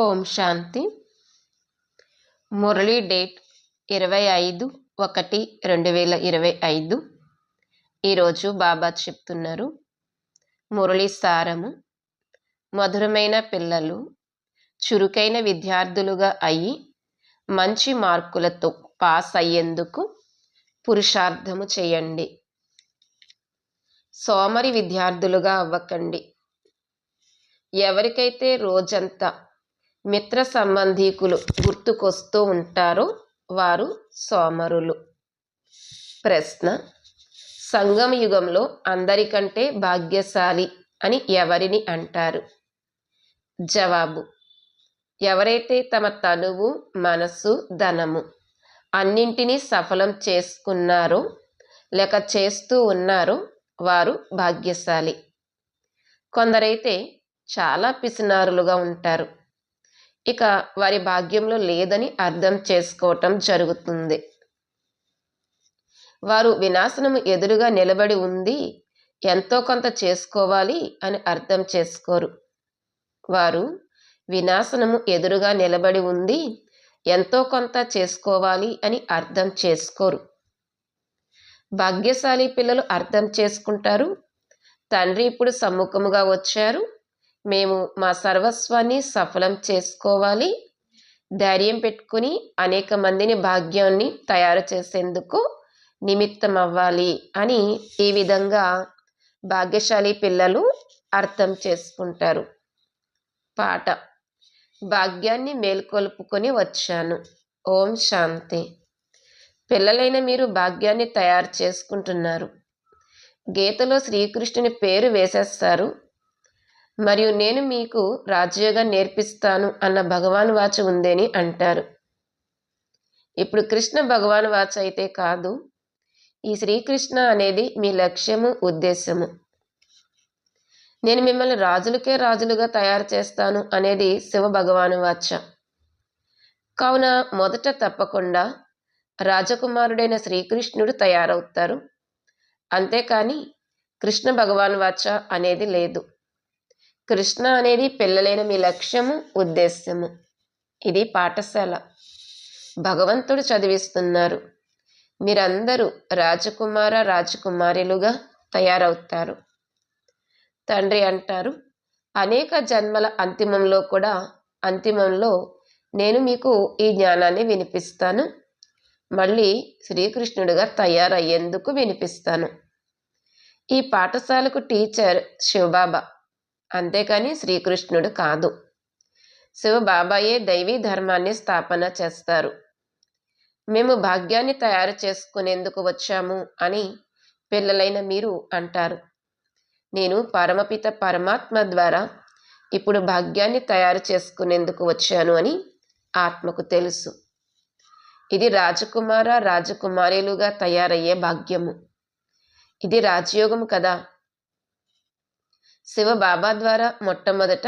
ఓం శాంతి. Murali date ఇరవై ఐదు ఒకటి రెండు వేల ఇరవై ఐదు. ఈరోజు బాబా చెప్తున్నారు మురళీ సారము మధురమైన పిల్లలు చురుకైన విద్యార్థులుగా అయి మంచి మార్కులతో పాస్ అయ్యేందుకు పురుషార్థము చేయండి. సోమరి విద్యార్థులుగా అవ్వకండి. ఎవరికైతే రోజంతా మిత్ర సంబంధీకులు గుర్తుకొస్తూ ఉంటారో వారు సోమరులు. ప్రశ్న సంగమ యుగంలో అందరికంటే భాగ్యశాలి అని ఎవరిని అంటారు? జవాబు ఎవరైతే తమ తనువు మనసు ధనము అన్నింటినీ సఫలం చేసుకున్నారో లేక చేస్తూ ఉన్నారో వారు భాగ్యశాలి. కొందరైతే చాలా పిసినారులుగా ఉంటారు. ఇక వారి భాగ్యంలో లేదని అర్థం చేసుకోవటం జరుగుతుంది. వారు వినాశనము ఎదురుగా నిలబడి ఉంది ఎంతో కొంత చేసుకోవాలి అని అర్థం చేసుకోరు. వారు వినాశనము ఎదురుగా నిలబడి ఉంది ఎంతో కొంత చేసుకోవాలి అని అర్థం చేసుకోరు. భాగ్యశాలి పిల్లలు అర్థం చేసుకుంటారు తండ్రి ఇప్పుడు సమ్ముఖముగా వచ్చారు మేము మా సర్వస్వాన్ని సఫలం చేసుకోవాలి. ధైర్యం పెట్టుకుని అనేక మందిని భాగ్యాన్ని తయారు చేసేందుకు నిమిత్తం అవ్వాలి అని ఈ విధంగా భాగ్యశాలి పిల్లలు అర్థం చేసుకుంటారు. పాట. భాగ్యాన్ని మేల్కొల్పుకొని వచ్చాను. ఓం శాంతి. పిల్లలైన మీరు భాగ్యాన్ని తయారు చేసుకుంటున్నారు. గీతలో శ్రీకృష్ణుని పేరు వేసేస్తారు. మరియు నేను మీకు రాజయోగం నేర్పిస్తాను అన్న భగవాన్ వాచ ఉందని అంటారు. ఇప్పుడు కృష్ణ భగవాన్ వాచ అయితే కాదు. ఈ శ్రీకృష్ణ అనేది మీ లక్ష్యము ఉద్దేశము. నేను మిమ్మల్ని రాజులకే రాజులుగా తయారు చేస్తాను అనేది శివ భగవాను వాచ. కావున మొదట తప్పకుండా రాజకుమారుడైన శ్రీకృష్ణుడు తయారవుతారు. అంతేకాని కృష్ణ భగవాన్ వాచ అనేది లేదు. కృష్ణ అనేది పిల్లలైన మీ లక్ష్యము ఉద్దేశ్యము. ఇది పాఠశాల. భగవంతుడు చదివిస్తున్నారు. మీరందరూ రాజకుమార రాజకుమారులుగా తయారవుతారు. తండ్రి అంటారు అనేక జన్మల అంతిమంలో కూడా అంతిమంలో నేను మీకు ఈ జ్ఞానాన్ని వినిపిస్తాను. మళ్ళీ శ్రీకృష్ణుడిగా తయారయ్యేందుకు వినిపిస్తాను. ఈ పాఠశాలకు టీచర్ శివబాబా. అంతేకాని శ్రీకృష్ణుడు కాదు. శివబాబాయే దైవీ ధర్మాన్ని స్థాపన చేస్తారు. మేము భాగ్యాన్ని తయారు చేసుకునేందుకు వచ్చాము అని పిల్లలైన మీరు అంటారు. నేను పరమపిత పరమాత్మ ద్వారా ఇప్పుడు భాగ్యాన్ని తయారు చేసుకునేందుకు వచ్చాను అని ఆత్మకు తెలుసు. ఇది రాజకుమార రాజకుమారులుగా తయారయ్యే భాగ్యము. ఇది రాజయోగం కదా. శివ బాబా ద్వారా మొట్టమొదట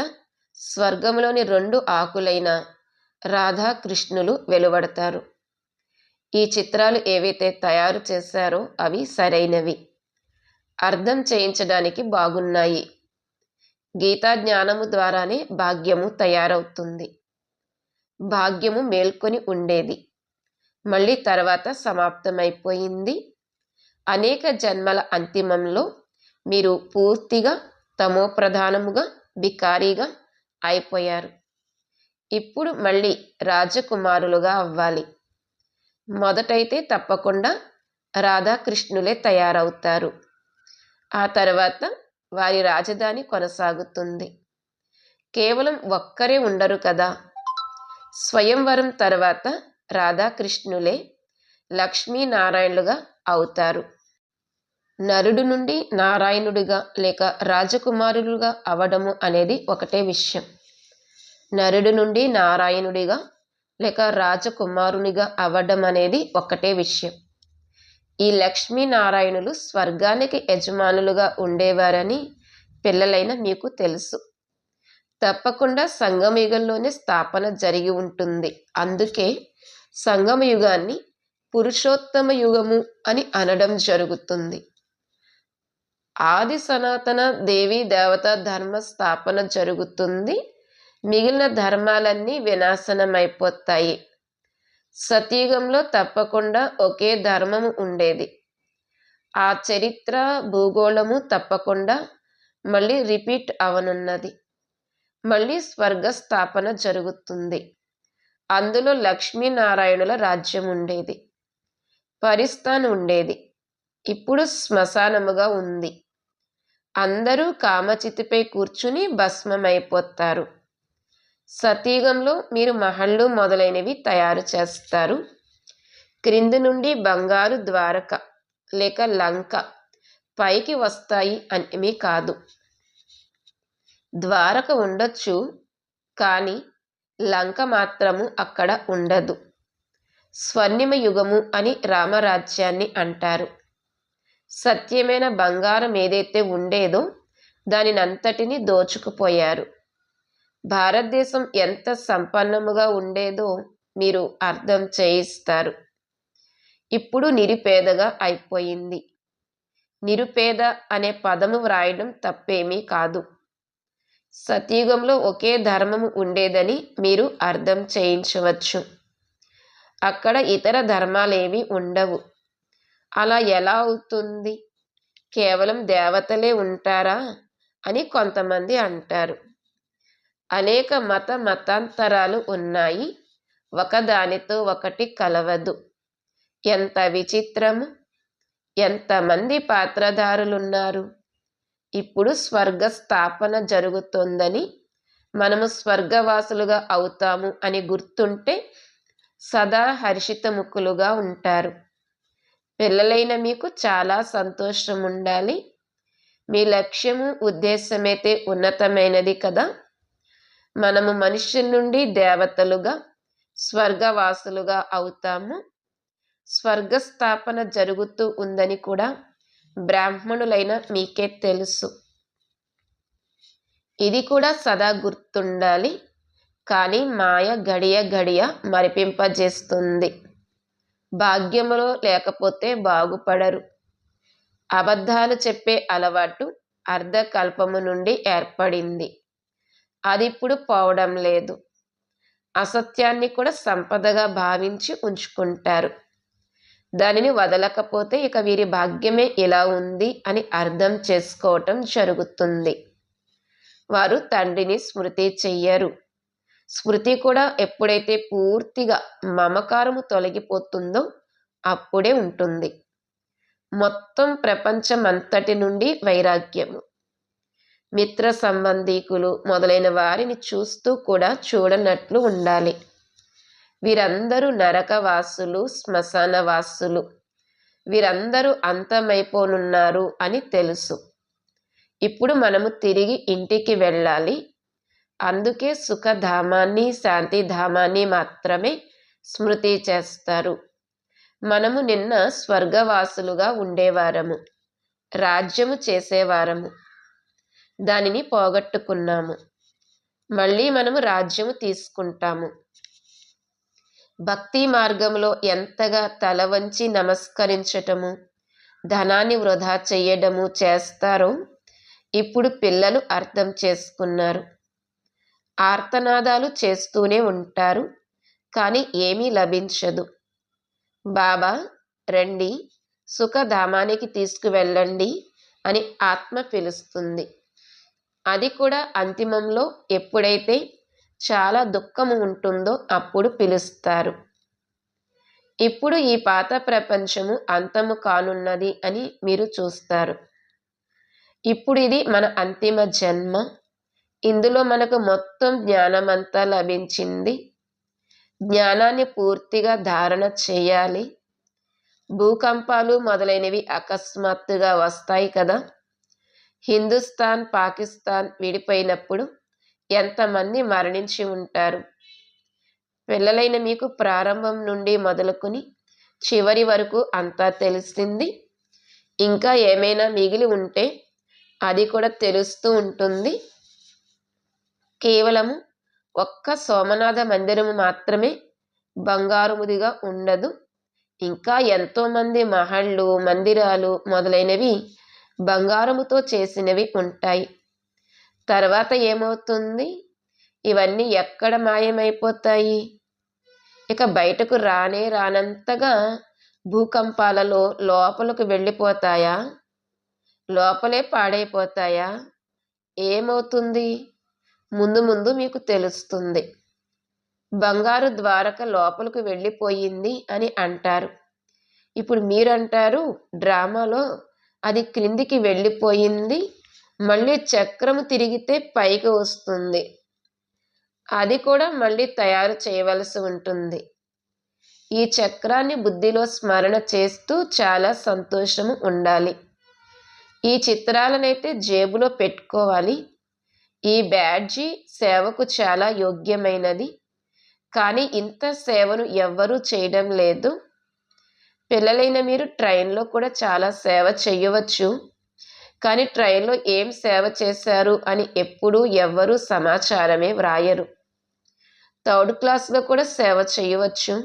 స్వర్గంలోని రెండు ఆకులైన రాధాకృష్ణులు వెలువడతారు. ఈ చిత్రాలు ఏవైతే తయారు చేశారో అవి సరైనవి. అర్థం చేయించడానికి బాగున్నాయి. గీతా జ్ఞానము ద్వారానే భాగ్యము తయారవుతుంది. భాగ్యము మేల్కొని ఉండేది. మళ్ళీ తర్వాత సమాప్తమైపోయింది. అనేక జన్మల అంతిమంలో మీరు పూర్తిగా తమో ప్రధానముగా భికారీగా అయిపోయారు. ఇప్పుడు మళ్ళీ రాజకుమారులుగా అవ్వాలి. మొదటైతే తప్పకుండా రాధాకృష్ణులే తయారవుతారు. ఆ తర్వాత వారి రాజధాని కొనసాగుతుంది. కేవలం ఒక్కరే ఉండరు కదా. స్వయంవరం తర్వాత రాధాకృష్ణులే లక్ష్మీనారాయణులుగా అవుతారు. నరుడు నుండి నారాయణుడిగా లేక రాజకుమారులుగా అవడము అనేది ఒకటే విషయం. నరుడు నుండి నారాయణుడిగా లేక రాజకుమారునిగా అవ్వడం అనేది ఒకటే విషయం. ఈ లక్ష్మీనారాయణులు స్వర్గానికి యజమానులుగా ఉండేవారని పిల్లలైన మీకు తెలుసు. తప్పకుండా సంగమయుగంలోనే స్థాపన జరిగి ఉంటుంది. అందుకే సంగమ యుగాన్ని పురుషోత్తమ యుగము అని అనడం జరుగుతుంది. ఆది సనాతన దేవీ దేవత ధర్మ స్థాపన జరుగుతుంది. మిగిలిన ధర్మాలన్నీ వినాశనమైపోతాయి. సతయుగంలో తప్పకుండా ఒకే ధర్మము ఉండేది. ఆ చరిత్ర భూగోళము తప్పకుండా మళ్ళీ రిపీట్ అవనున్నది. మళ్ళీ స్వర్గ స్థాపన జరుగుతుంది. అందులో లక్ష్మీనారాయణుల రాజ్యం ఉండేది. పరిస్థాన్ ఉండేది. ఇప్పుడు శ్మశానముగా ఉంది. అందరూ కామచితిపై కూర్చుని భస్మమైపోతారు. సతీగంలో మీరు మహళ్ళు మొదలైనవి తయారు చేస్తారు. క్రింది నుండి బంగారు ద్వారక లేక లంక పైకి వస్తాయి అనేవి కాదు. ద్వారక ఉండొచ్చు కానీ లంక మాత్రము అక్కడ ఉండదు. స్వర్ణిమ యుగము అని రామరాజ్యాన్ని అంటారు. సత్యమైన బంగారం ఏదైతే ఉండేదో దానినంతటిని దోచుకుపోయారు. భారతదేశం ఎంత సంపన్నముగా ఉండేదో మీరు అర్థం చేయిస్తారు. ఇప్పుడు నిరుపేదగా అయిపోయింది. నిరుపేద అనే పదము వ్రాయడం తప్పేమీ కాదు. సతయుగంలో ఒకే ధర్మము ఉండేదని మీరు అర్థం చేయించవచ్చు. అక్కడ ఇతర ధర్మాలేవి ఉండవు. అలా ఎలా అవుతుంది? కేవలం దేవతలే ఉంటారా? అని కొంతమంది అంటారు. అనేక మత మతాంతరాలు ఉన్నాయి. ఒకదానితో ఒకటి కలవదు. ఎంత విచిత్రము! ఎంతమంది పాత్రధారులున్నారు! ఇప్పుడు స్వర్గ స్థాపన జరుగుతోందని మనము స్వర్గవాసులుగా అవుతాము అని గుర్తుంటే సదా హర్షితముఖులుగా ఉంటారు. పిల్లలైన మీకు చాలా సంతోషం ఉండాలి మీ లక్ష్యము ఉద్దేశమైతే ఉన్నతమైనది కదా. మనము మనుష్యుల నుండి దేవతలుగా స్వర్గవాసులుగా అవుతాము. స్వర్గస్థాపన జరుగుతూ ఉందని కూడా బ్రాహ్మణులైన మీకే తెలుసు. ఇది కూడా సదా గుర్తుండాలి. కానీ మాయ గడియ గడియ మరిపింపజేస్తుంది. భాగ్యములో లేకపోతే బాగుపడరు. అబద్ధాలు చెప్పే అలవాటు అర్ధకల్పము నుండి ఏర్పడింది. అది ఇప్పుడు పోవడం లేదు. అసత్యాన్ని కూడా సంపదగా భావించి ఉంచుకుంటారు. దానిని వదలకపోతే ఇక వీరి భాగ్యమే ఇలా ఉంది అని అర్థం చేసుకోవటం జరుగుతుంది. వారు తండ్రిని స్మృతి చెయ్యరు. స్మృతి కూడా ఎప్పుడైతే పూర్తిగా మమకారము తొలగిపోతుందో అప్పుడే ఉంటుంది. మొత్తం ప్రపంచం అంతటి నుండి వైరాగ్యము. మిత్ర సంబంధీకులు మొదలైన వారిని చూస్తూ కూడా చూడనట్లు ఉండాలి. వీరందరూ నరకవాసులు శ్మశానవాసులు. వీరందరూ అంతమైపోనున్నారు అని తెలుసు. ఇప్పుడు మనము తిరిగి ఇంటికి వెళ్ళాలి. అందుకే సుఖధామాన్ని శాంతిధామాన్ని మాత్రమే స్మృతి చేస్తారు. మనము నిన్న స్వర్గవాసులుగా ఉండేవారము. రాజ్యము చేసేవారము. దానిని పోగొట్టుకున్నాము. మళ్ళీ మనము రాజ్యము తీసుకుంటాము. భక్తి మార్గంలో ఎంతగా తల వంచి నమస్కరించటము ధనాన్ని వృధా చేయడము చేస్తారో ఇప్పుడు పిల్లలు అర్థం చేసుకున్నారు. ఆర్తనాదాలు చేస్తూనే ఉంటారు కానీ ఏమీ లభించదు. బాబా రండి సుఖధామానికి తీసుకువెళ్ళండి అని ఆత్మ పిలుస్తుంది. అది కూడా అంతిమంలో ఎప్పుడైతే చాలా దుఃఖము ఉంటుందో అప్పుడు పిలుస్తారు. ఇప్పుడు ఈ పాత ప్రపంచము అంతము కానున్నది అని మీరు చూస్తారు. ఇప్పుడు ఇది మన అంతిమ జన్మ. ఇందులో మనకు మొత్తం జ్ఞానమంతా లభించింది. జ్ఞానాన్ని పూర్తిగా ధారణ చేయాలి. భూకంపాలు మొదలైనవి అకస్మాత్తుగా వస్తాయి కదా. హిందుస్థాన్ పాకిస్తాన్ విడిపోయినప్పుడు ఎంతమంది మరణించి ఉంటారు? పిల్లలైన మీకు ప్రారంభం నుండి మొదలుకొని చివరి వరకు అంతా తెలిసింది. ఇంకా ఏమైనా మిగిలి ఉంటే అది కూడా తెలుస్తూ ఉంటుంది. కేవలము ఒక్క సోమనాథ మందిరము మాత్రమే బంగారుముదిగా ఉండదు. ఇంకా ఎంతోమంది మహళ్ళు మందిరాలు మొదలైనవి బంగారముతో చేసినవి ఉంటాయి. తర్వాత ఏమవుతుంది? ఇవన్నీ ఎక్కడ మాయమైపోతాయి? ఇక బయటకు రానే రానంతగా భూకంపాలలో లోపలకు వెళ్ళిపోతాయా? లోపలే పాడైపోతాయా? ఏమవుతుంది? ముందు ముందు మీకు తెలుస్తుంది. బంగారు ద్వారక లోపలికి వెళ్ళిపోయింది అని అంటారు. ఇప్పుడు మీరంటారు డ్రామాలో అది క్రిందికి వెళ్ళిపోయింది మళ్ళీ చక్రము తిరిగితే పైకి వస్తుంది. అది కూడా మళ్ళీ తయారు చేయవలసి ఉంటుంది. ఈ చక్రాన్ని బుద్ధిలో స్మరణ చేస్తూ చాలా సంతోషము ఉండాలి. ఈ చిత్రాలనైతే జేబులో పెట్టుకోవాలి. ఈ బ్యాడ్జీ సేవకు చాలా యోగ్యమైనది. కానీ ఇంత సేవను ఎవ్వరూ చేయడం లేదు. పిల్లలైన మీరు ట్రైన్లో కూడా చాలా సేవ చేయవచ్చు కానీ ట్రైన్లో ఏం సేవ చేశారు అని ఎప్పుడూ ఎవ్వరూ సమాచారమే వ్రాయరు. థర్డ్ క్లాస్లో కూడా సేవ చేయవచ్చు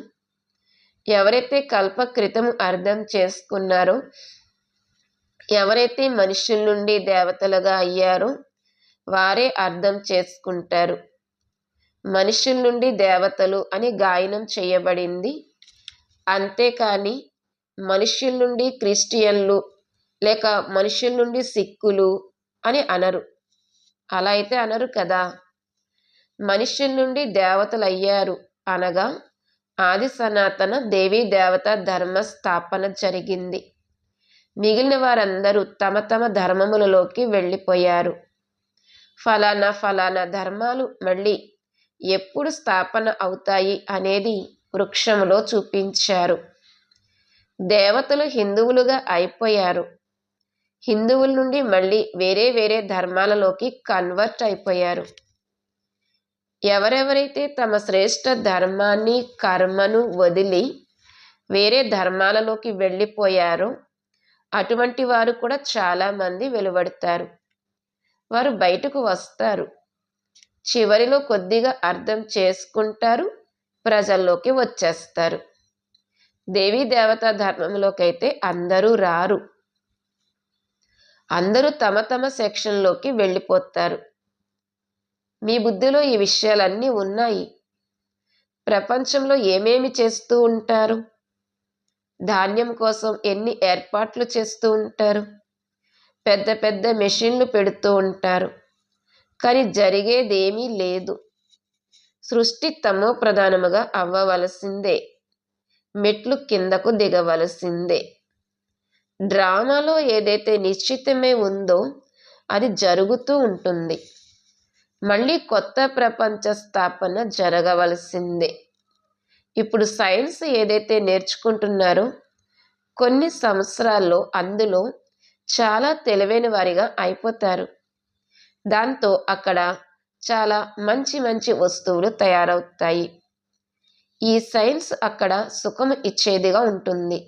ఎవరైతే కల్ప క్రితం అర్థం చేసుకున్నారో ఎవరైతే మనుషుల నుండి దేవతలుగా అయ్యారో వారే అర్థం చేసుకుంటారు. మనుషుల నుండి దేవతలు అని గాయనం చేయబడింది. అంతేకాని మనుషుల నుండి క్రిస్టియన్లు లేక మనుషుల నుండి సిక్కులు అని అనరు. అలా అయితే అనరు కదా. మనుషుల నుండి దేవతలు అయ్యారు అనగా ఆది సనాతన దేవీ దేవత ధర్మ స్థాపన జరిగింది. మిగిలిన వారందరూ తమ తమ ధర్మములలోకి వెళ్ళిపోయారు. ఫలానా ఫలానా ధర్మాలు మళ్ళీ ఎప్పుడు స్థాపన అవుతాయి అనేది వృక్షంలో చూపించారు. దేవతలు హిందువులుగా అయిపోయారు. హిందువుల నుండి మళ్ళీ వేరే వేరే ధర్మాలలోకి కన్వర్ట్ అయిపోయారు. ఎవరెవరైతే తమ శ్రేష్ఠ ధర్మాన్ని కర్మను వదిలి వేరే ధర్మాలలోకి వెళ్ళిపోయారో అటువంటి వారు కూడా చాలామంది వెలువడతారు. వారు బయటకు వస్తారు. చివరిలో కొద్దిగా అర్థం చేసుకుంటారు ప్రజల్లోకి వచ్చేస్తారు. దేవీ దేవతా ధర్మంలోకైతే అందరూ రారు. అందరూ తమ తమ సెక్షన్లోకి వెళ్ళిపోతారు. మీ బుద్ధిలో ఈ విషయాలన్నీ ఉన్నాయి. ప్రపంచంలో ఏమేమి చేస్తూ ఉంటారు? ధాన్యం కోసం ఎన్ని ఏర్పాట్లు చేస్తూ ఉంటారు? పెద్ద పెద్ద మెషిన్లు పెడుతూ ఉంటారు. కానీ జరిగేదేమీ లేదు. సృష్టి తమో ప్రధానముగా అవ్వవలసిందే. మెట్లు కిందకు దిగవలసిందే. డ్రామాలో ఏదైతే నిశ్చితమే ఉందో అది జరుగుతూ ఉంటుంది. మళ్ళీ కొత్త ప్రపంచ స్థాపన జరగవలసిందే. ఇప్పుడు సైన్స్ ఏదైతే నేర్చుకుంటున్నారో కొన్ని సంవత్సరాల్లో అందులో చాలా తెలివైన వారిగా అయిపోతారు. దాంతో అక్కడ చాలా మంచి మంచి వస్తువులు తయారవుతాయి. ఈ సైన్స్ అక్కడ సుఖము ఇచ్చేదిగా ఉంటుంది.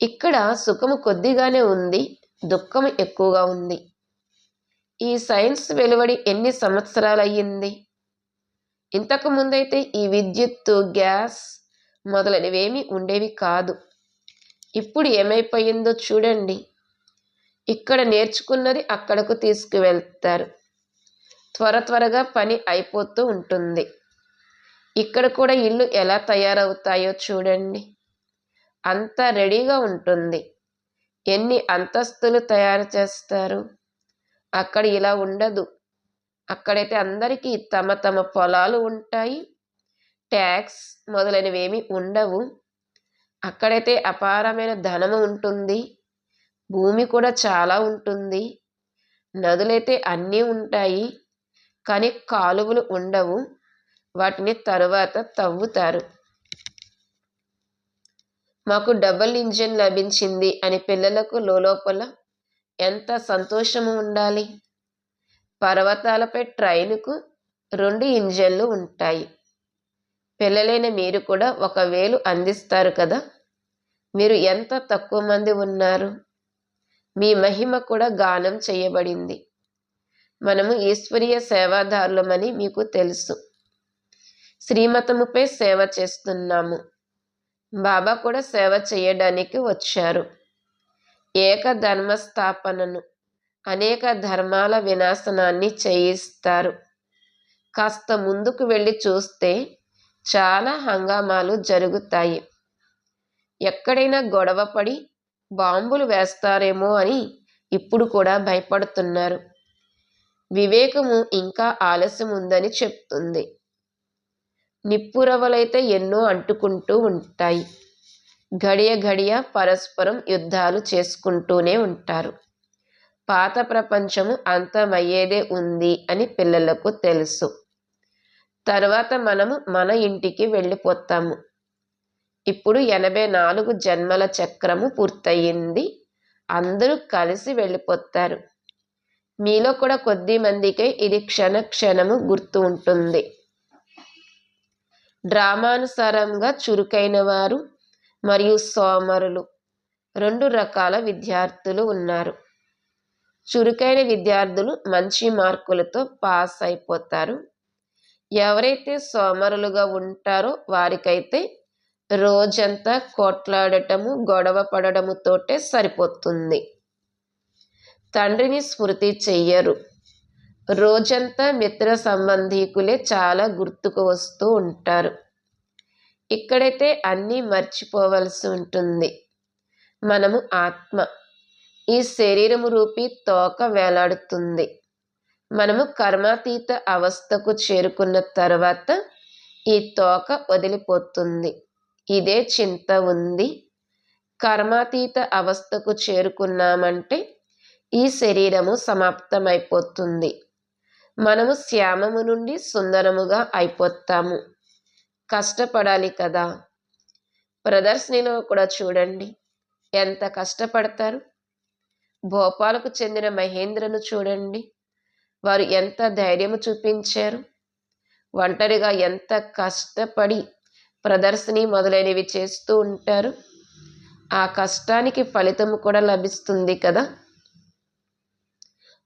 ఇక్కడ సుఖము కొద్దిగానే ఉంది దుఃఖము ఎక్కువగా ఉంది. ఈ సైన్స్ వెలువడి ఎన్ని సంవత్సరాలు అయ్యింది ఇంతకు ముందైతే ఈ విద్యుత్తు గ్యాస్ మొదలైనవేమీ ఉండేవి కాదు. ఇప్పుడు ఏమైపోయిందో చూడండి. ఇక్కడ నేర్చుకున్నది అక్కడకు తీసుకువెళ్తారు. త్వర త్వరగా పని అయిపోతూ ఉంటుంది. ఇక్కడ కూడా ఇల్లు ఎలా తయారవుతాయో చూడండి. అంతా రెడీగా ఉంటుంది. ఎన్ని అంతస్తులు తయారు చేస్తారు? అక్కడ ఇలా ఉండదు. అక్కడైతే అందరికీ తమ తమ పొలాలు ఉంటాయి. ట్యాక్స్ మొదలైనవేమీ ఉండవు. అక్కడైతే అపారమైన ధనము ఉంటుంది. భూమి కూడా చాలా ఉంటుంది. నదులైతే అన్నీ ఉంటాయి. కానీ కాలువలు ఉండవు. వాటిని తరువాత తవ్వుతారు. మాకు డబుల్ ఇంజిన్ లభించింది అని పిల్లలకు లోపల ఎంత సంతోషము ఉండాలి? పర్వతాలపై ట్రైనుకు రెండు ఇంజన్లు ఉంటాయి. పిల్లలైన మీరు కూడా ఒక వేలు అందిస్తారు కదా? మీరు ఎంత తక్కువ మంది ఉన్నారు? మీ మహిమ కూడా గానం చేయబడింది. మనము ఈశ్వరీయ సేవాదారులమని మీకు తెలుసు. శ్రీమతముపై సేవ చేస్తున్నాము. బాబా కూడా సేవ చేయడానికి వచ్చారు. ఏక ధర్మ స్థాపనను అనేక ధర్మాల వినాశనాన్ని చేయిస్తారు. కాస్త ముందుకు వెళ్ళి చూస్తే చాలా హంగామాలు జరుగుతాయి. ఎక్కడైనా గొడవపడి బాంబులు వేస్తారేమో అని ఇప్పుడు కూడా భయపడుతున్నారు. వివేకము ఇంకా ఆలస్యం ఉందని చెప్తుంది. నిప్పురవలైతే ఎన్నో అంటుకుంటూ ఉంటాయి. గడియ ఘడియ పరస్పరం యుద్ధాలు చేసుకుంటూనే ఉంటారు. పాత ప్రపంచము అంతమయ్యేదే ఉంది అని పిల్లలకు తెలుసు. తర్వాత మనము మన ఇంటికి వెళ్ళిపోతాము. ఇప్పుడు ఎనభై నాలుగు జన్మల చక్రము పూర్తయింది. అందరూ కలిసి వెళ్ళిపోతారు. మీలో కూడా కొద్ది మందికే ఇది క్షణ క్షణము గుర్తు ఉంటుంది. డ్రామానుసారంగా చురుకైన వారు మరియు సోమరులు రెండు రకాల విద్యార్థులు ఉన్నారు. చురుకైన విద్యార్థులు మంచి మార్కులతో పాస్ అయిపోతారు. ఎవరైతే సోమరులుగా ఉంటారో వారికైతే రోజంతా కొట్లాడటము గొడవ పడటముతోటే సరిపోతుంది. తండ్రిని స్మృతి చెయ్యరు. రోజంతా మిత్ర సంబంధీకులే చాలా గుర్తుకు వస్తూ ఉంటారు. ఇక్కడైతే అన్నీ మర్చిపోవలసి ఉంటుంది. మనము ఆత్మ. ఈ శరీరము రూపీ తోక వేలాడుతుంది. మనము కర్మాతీత అవస్థకు చేరుకున్న తర్వాత ఈ తోక వదిలిపోతుంది. ఇదే చింత ఉంది. కర్మాతీత అవస్థకు చేరుకున్నామంటే ఈ శరీరము సమాప్తమైపోతుంది. మనము శ్యామము నుండి సుందరముగా అయిపోతాము. కష్టపడాలి కదా. ప్రదర్శనలో కూడా చూడండి. ఎంత కష్టపడతారు? భోపాలకు చెందిన మహేంద్రను చూడండి. వారు ఎంత ధైర్యము చూపించారు? ఒంటరిగా ఎంత కష్టపడి ప్రదర్శని మొదలైనవి చేస్తూ ఉంటారు. ఆ కష్టానికి ఫలితం కూడా లభిస్తుంది కదా.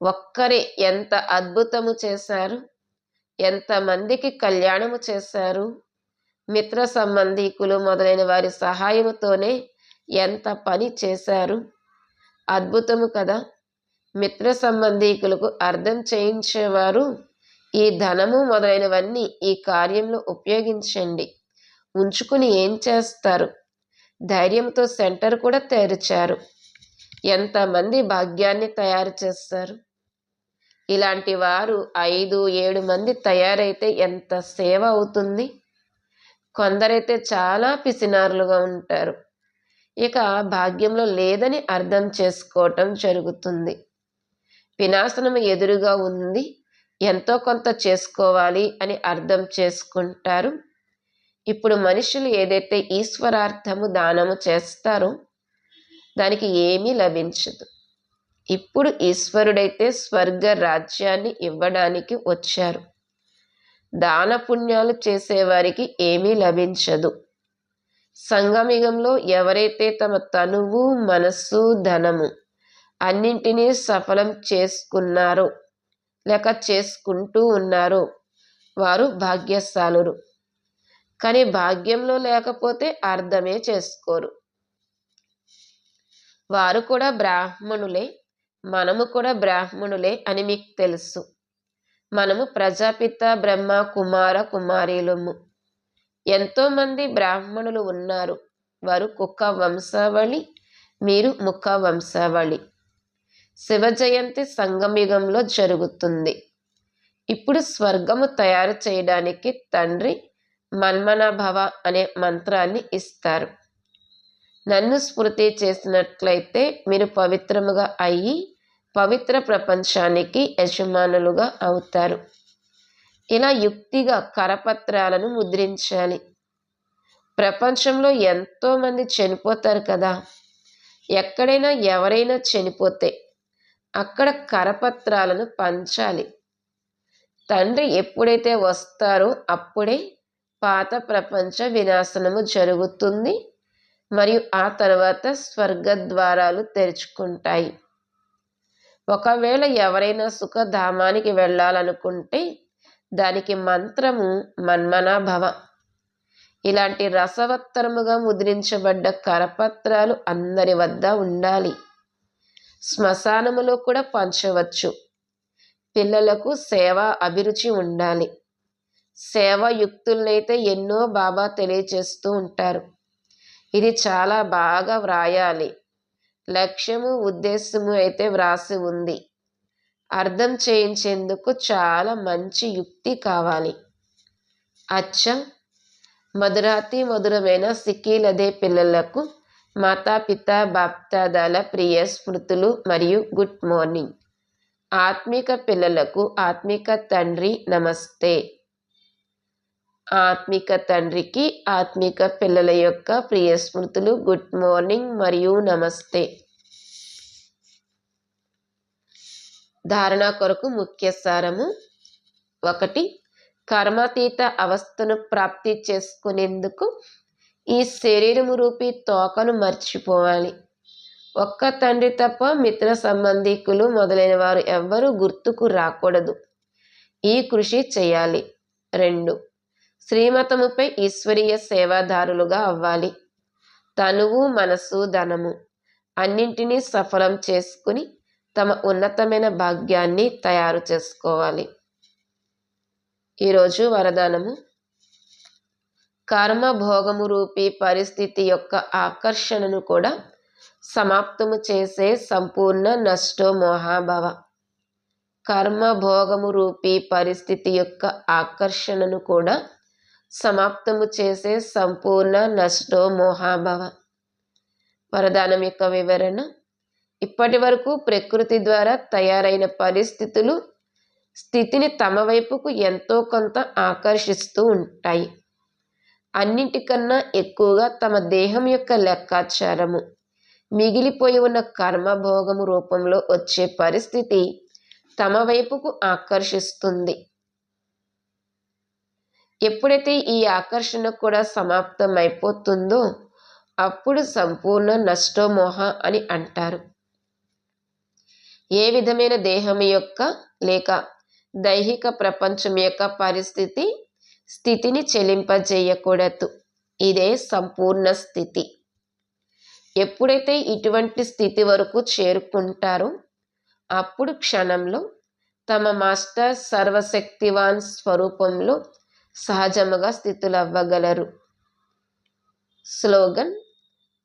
ఒక్కరే ఎంత అద్భుతము చేశారు ఎంతమందికి కళ్యాణము చేశారు మిత్ర సంబంధీకులు మొదలైన వారి సహాయముతోనే ఎంత పని చేశారు. అద్భుతము కదా. మిత్ర సంబంధీకులకు అర్థం చేయించేవారు ఈ ధనము మొదలైనవన్నీ ఈ కార్యంలో ఉపయోగించండి. ఉంచుకుని ఏం చేస్తారు? ధైర్యంతో సెంటర్ కూడా తెరిచారు. ఎంతమంది భాగ్యాన్ని తయారు చేస్తారు? ఇలాంటి వారు ఐదు ఏడు మంది తయారైతే ఎంత సేవ అవుతుంది? కొందరైతే చాలా పిసినారులుగా ఉంటారు. ఇక భాగ్యంలో లేదని అర్థం చేసుకోవటం జరుగుతుంది. వినాశనం ఎదురుగా ఉంది. ఎంతో కొంత చేసుకోవాలి అని అర్థం చేసుకుంటారు. ఇప్పుడు మనుషులు ఏదైతే ఈశ్వరార్థము దానము చేస్తారో దానికి ఏమీ లభించదు. ఇప్పుడు ఈశ్వరుడైతే స్వర్గ రాజ్యాన్ని ఇవ్వడానికి వచ్చారు. దాన పుణ్యాలు చేసేవారికి ఏమీ లభించదు. సంగమిగంలో ఎవరైతే తమ తనువు మనస్సు ధనము అన్నింటినీ సఫలం చేసుకున్నారో లేక చేసుకుంటూ ఉన్నారో వారు భాగ్యశాలురు. కానీ భాగ్యంలో లేకపోతే అర్థమే చేసుకోరు. వారు కూడా బ్రాహ్మణులే మనము కూడా బ్రాహ్మణులే అని మీకు తెలుసు. మనము ప్రజాపిత బ్రహ్మ కుమార కుమారీలము. ఎంతోమంది బ్రాహ్మణులు ఉన్నారు. వారు కుక్క వంశావళి మీరు ముఖ వంశావళి. శివ జయంతి జరుగుతుంది. ఇప్పుడు స్వర్గము తయారు చేయడానికి తండ్రి మన్మనభవ అనే మంత్రాన్ని ఇస్తారు. నన్ను స్మృతి చేసినట్లయితే మీరు పవిత్రముగా అయ్యి పవిత్ర ప్రపంచానికి యజమానులుగా అవుతారు. ఇలా యుక్తిగా కరపత్రాలను ముద్రించాలి. ప్రపంచంలో ఎంతోమంది చనిపోతారు కదా. ఎక్కడైనా ఎవరైనా చనిపోతే అక్కడ కరపత్రాలను పంచాలి. తండ్రి ఎప్పుడైతే వస్తారో అప్పుడే పాత ప్రపంచ వినాశనము జరుగుతుంది మరియు ఆ తర్వాత స్వర్గద్వారాలు తెరుచుకుంటాయి. ఒకవేళ ఎవరైనా సుఖధామానికి వెళ్ళాలనుకుంటే దానికి మంత్రము మన్మనాభవ. ఇలాంటి రసవత్తరముగా ముద్రించబడ్డ కరపత్రాలు అందరి వద్ద ఉండాలి. శ్మశానములో కూడా పంచవచ్చు. పిల్లలకు సేవా అభిరుచి ఉండాలి. సేవాయుక్తులనైతే ఎన్నో బాబా తెలియచేస్తూ ఉంటారు. ఇది చాలా బాగా వ్రాయాలి. లక్ష్యము ఉద్దేశము అయితే వ్రాసి ఉంది. అర్థం చేయించేందుకు చాలా మంచి యుక్తి కావాలి. అచ్చం! మధురాతి మధురమైన సిక్కీలదే పిల్లలకు మాతాపిత బాప్తాదాల ప్రియ స్మృతులు మరియు గుడ్ మార్నింగ్. ఆత్మిక పిల్లలకు ఆత్మిక తండ్రి నమస్తే. ఆత్మిక తండ్రికి ఆత్మిక పిల్లల యొక్క ప్రియ స్మృతులు గుడ్ మార్నింగ్ మరియు నమస్తే. ధారణ కొరకు ముఖ్య సారము ఒకటి కర్మాతీత అవస్థను ప్రాప్తి చేసుకునేందుకు ఈ శరీరము రూపీ తోకను మర్చిపోవాలి. ఒక్క తండ్రి తప్ప మిత్ర సంబంధికులు మొదలైన వారు ఎవ్వరూ గుర్తుకు రాకూడదు. ఈ కృషి చేయాలి. రెండు శ్రీమతముపై ఈశ్వరీయ సేవాదారులుగా అవ్వాలి. తనువు మనసు ధనము అన్నింటినీ సఫలం చేసుకుని తమ ఉన్నతమైన భాగ్యాన్ని తయారు చేసుకోవాలి. ఈరోజు వరదానము. కర్మ భోగము రూపీ పరిస్థితి యొక్క ఆకర్షణను కూడా సమాప్తము చేసే సంపూర్ణ నష్టో మోహాభవ. కర్మ భోగము రూపీ పరిస్థితి యొక్క ఆకర్షణను కూడా సమాప్తము చేసే సంపూర్ణ నష్టో మోహాభవ వరదానం యొక్క వివరణ. ఇప్పటి వరకు ప్రకృతి ద్వారా తయారైన పరిస్థితులు స్థితిని తమ వైపుకు ఎంతో కొంత ఆకర్షిస్తూ ఉంటాయి. అన్నింటికన్నా ఎక్కువగా తమ దేహం యొక్క లెక్కాచారము మిగిలిపోయి ఉన్న కర్మభోగము రూపంలో వచ్చే పరిస్థితి తమ వైపుకు ఆకర్షిస్తుంది. ఎప్పుడైతే ఈ ఆకర్షణ కూడా సమాప్తం అయిపోతుందో అప్పుడు సంపూర్ణ నష్టోమోహ అని అంటారు. ఏ విధమైన దేహం యొక్క లేక దైహిక ప్రపంచం యొక్క పరిస్థితి స్థితిని చెలింపజేయకూడదు. ఇదే సంపూర్ణ స్థితి. ఎప్పుడైతే ఇటువంటి స్థితి వరకు చేరుకుంటారో అప్పుడు క్షణంలో తమ మాస్టర్ సర్వశక్తివాన్ స్వరూపంలో సహజముగా స్థితులవ్వగలరు. స్లోగన్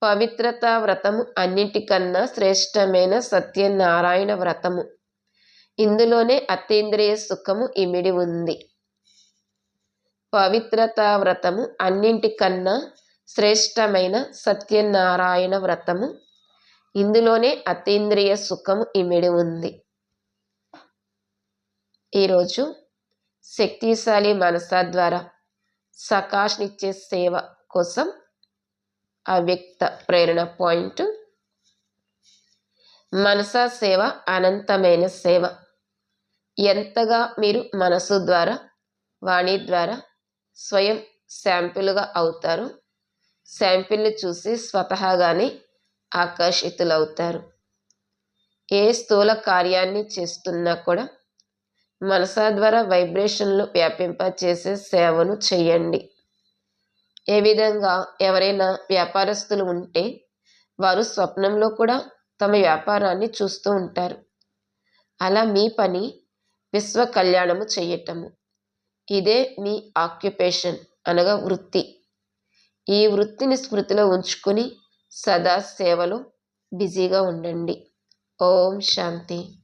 పవిత్రత వ్రతము అన్నిటికన్నా శ్రేష్టమైన సత్యనారాయణ వ్రతము. ఇందులోనే అతీంద్రియ సుఖము ఇమిడి ఉంది. పవిత్రత వ్రతము అన్నింటికన్నా శ్రేష్టమైన సత్యనారాయణ వ్రతము. ఇందులోనే అతీంద్రియ సుఖము ఇమిడి ఉంది. ఈరోజు శక్తిశాలి మనస ద్వారా సకాష్నిచ్చే సేవ కోసం అవ్యక్త ప్రేరణ పాయింట్. మనసా సేవ అనంతమైన సేవ. ఎంతగా మీరు మనసు ద్వారా వాణి ద్వారా స్వయం శాంపిల్గా అవుతారు. శాంపిల్ని చూసి స్వతహాగానే ఆకర్షితులవుతారు. ఏ స్థూల కార్యాన్ని చేస్తున్నా కూడా మనసా ద్వారా వైబ్రేషన్లు వ్యాపింపచేసే సేవను చేయండి. ఏ విధంగా ఎవరైనా వ్యాపారస్తులు ఉంటే వారు స్వప్నంలో కూడా తమ వ్యాపారాన్ని చూస్తూ ఉంటారు. అలా మీ పని విశ్వ కళ్యాణము చేయటము. ఇదే మీ ఆక్యుపేషన్ అనగా వృత్తి. ఈ వృత్తిని స్మృతిలో ఉంచుకొని సదా సేవలో బిజీగా ఉండండి. ఓం శాంతి.